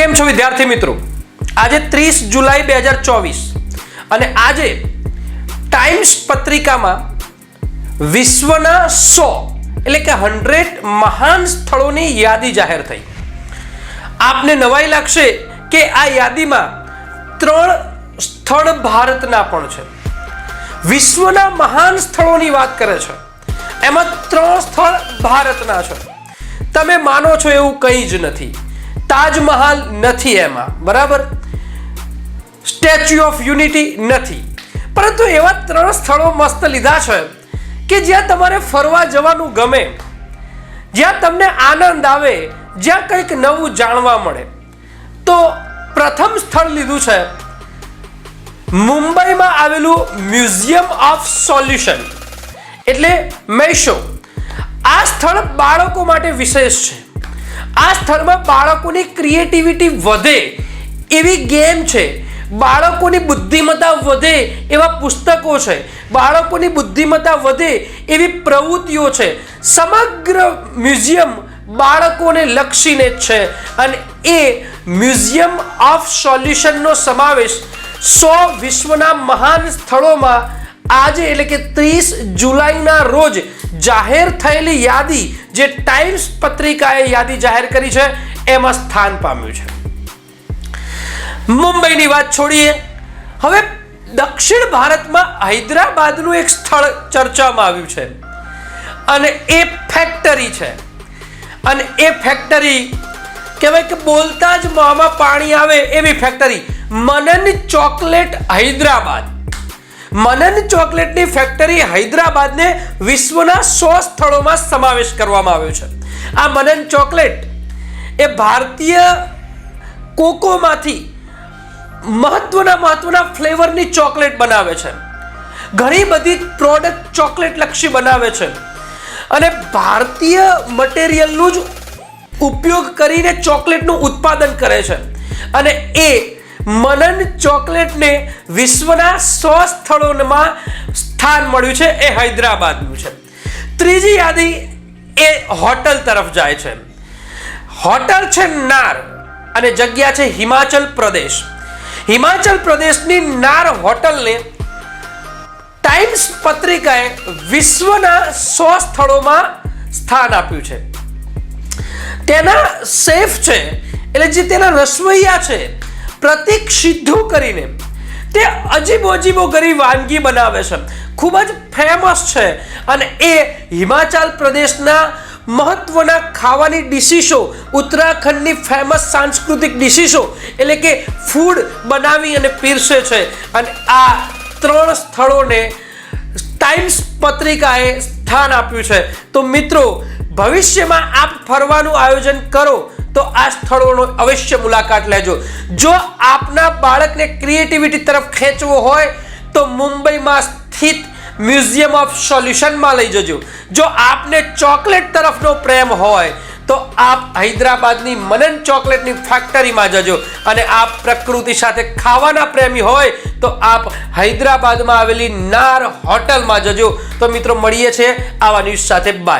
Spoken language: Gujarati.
કેમ છો વિદ્યાર્થી મિત્રો? આજે ત્રીસ જુલાઈ બે હજાર ચોવીસ અને આજે ટાઈમ્સ પત્રિકામાં વિશ્વના સો એટલે કે હંડ્રેડ મહાન સ્થળોની યાદી જાહેર થઈ. આપને નવાઈ લાગશે કે આ યાદીમાં ત્રણ સ્થળ ભારતના પણ છે. વિશ્વના મહાન સ્થળોની વાત કરે છે. એમાં ત્રણ સ્થળ ભારતના છે. તમે માનો છો એવું કંઈ જ નથી. તાજમહાલ નથી એમાં, બરાબર? સ્ટેચ્યુ ઓફ યુનિટી નથી. પરંતુ એવા ત્રણ સ્થળો મસ્ત લીધા છે કે જ્યાં તમારે ફરવા જવાનું ગમે, જ્યાં તમને આનંદ આવે, જ્યાં કંઈક નવું જાણવા મળે. તો પ્રથમ સ્થળ લીધું છે મુંબઈમાં આવેલું મ્યુઝિયમ ઓફ સોલ્યુશન એટલે મેશો. આ સ્થળ બાળકો માટે વિશેષ છે. આ સ્થળમાં બાળકોની ક્રિએટિવિટી વધે એવી ગેમ છે. બાળકોની બુદ્ધિમત્તા વધે એવા પુસ્તકો છે. બાળકોની બુદ્ધિમત્તા વધે એવી પ્રવૃત્તિઓ છે. સમગ્ર મ્યુઝિયમ બાળકોને લક્ષીને જ છે અને એ મ્યુઝિયમ ઓફ સોલ્યુશનનો સમાવેશ સો વિશ્વના મહાન સ્થળોમાં આજે એટલે કે ત્રીસ જુલાઈના રોજ જાહેર થયેલી યાદી જે ટાઈમ્સ પત્રિકાએ યાદી જાહેર કરી છે, એમાં સ્થાન પામ્યું છે. મુંબઈની વાત છોડીએ, હવે દક્ષિણ ભારતમાં હૈદરાબાદનું એક સ્થળ ચર્ચામાં આવ્યું છે. અને એ ફેક્ટરી છે. અને એ ફેક્ટરી કહેવાય કે બોલતા જ મોંમાં પાણી આવે એવી ફેક્ટરી. મનન ચોકલેટ હૈદરાબાદ. મનન ચોકલેટની ફેક્ટરી હૈદરાબાદને વિશ્વના સો સ્થળોમાં સમાવેશ કરવામાં આવ્યો છે. આ મનન ચોકલેટ એ ભારતીય કોકોમાંથી મહત્વના મહત્વના ફ્લેવરની ચોકલેટ બનાવે છે. ઘણી બધી પ્રોડક્ટ ચોકલેટ લક્ષી બનાવે છે. અને ભારતીય મટીરિયલનું જ ઉપયોગ કરીને ચોકલેટનું ઉત્પાદન કરે છે. અને એ મનન ચોકલેટને વિશ્વના સો સ્થળોમાં સ્થાન મળ્યું છે, એ હૈદરાબાદનું છે. ત્રીજી યાદી એ હોટલ તરફ જાય છે. હોટલ છે નાર અને જગ્યા છે હિમાચલ પ્રદેશ. હિમાચલ પ્રદેશની નાર હોટલને ટાઈમ્સ પત્રિકાએ વિશ્વના સો સ્થળોમાં સ્થાન આપ્યું છે. તેના શેફ છે, એટલે જે તેના રસોઈયા છે પ્રતિક સિદ્ધુ કરીને તે અજીબો અજીબો ગરી વાનગી બનાવે છે. ખૂબ જ ફેમસ છે અને એ હિમાચલ પ્રદેશના મહત્વના ખાવાની ડિશિશો ઉત્તરાખંડની ફેમસ સાંસ્કૃતિક ડિશિશો એટલે કે ફૂડ બનાવી અને પીરસે છે. અને આ ત્રણ સ્થળોને ટાઈમ્સ પત્રિકાએ સ્થાન આપ્યું છે. તો મિત્રો, ભવિષ્યમાં આપ ફરવાનું આયોજન કરો તો આ સ્થળોનો અવશ્ય મુલાકાત લેજો. જો આપના બાળકને ક્રિએટિવિટી તરફ ખેંચવો હોય, તો મુંબઈમાં સ્થિત મ્યુઝિયમ ઓફ સોલ્યુશનમાં લઈ જજો. જો આપને ચોકલેટ તરફનો પ્રેમ હોય, તો આપ હૈદરાબાદની મનન ચોકલેટની ફેક્ટરીમાં જજો. અને આપ પ્રકૃતિ સાથે ખાવાના પ્રેમી હોય, તો આપ હૈદરાબાદમાં આવેલી નાર હોટલમાં જજો. તો મિત્રો, મળીએ છીએ આવા ન્યૂઝ સાથે. બાય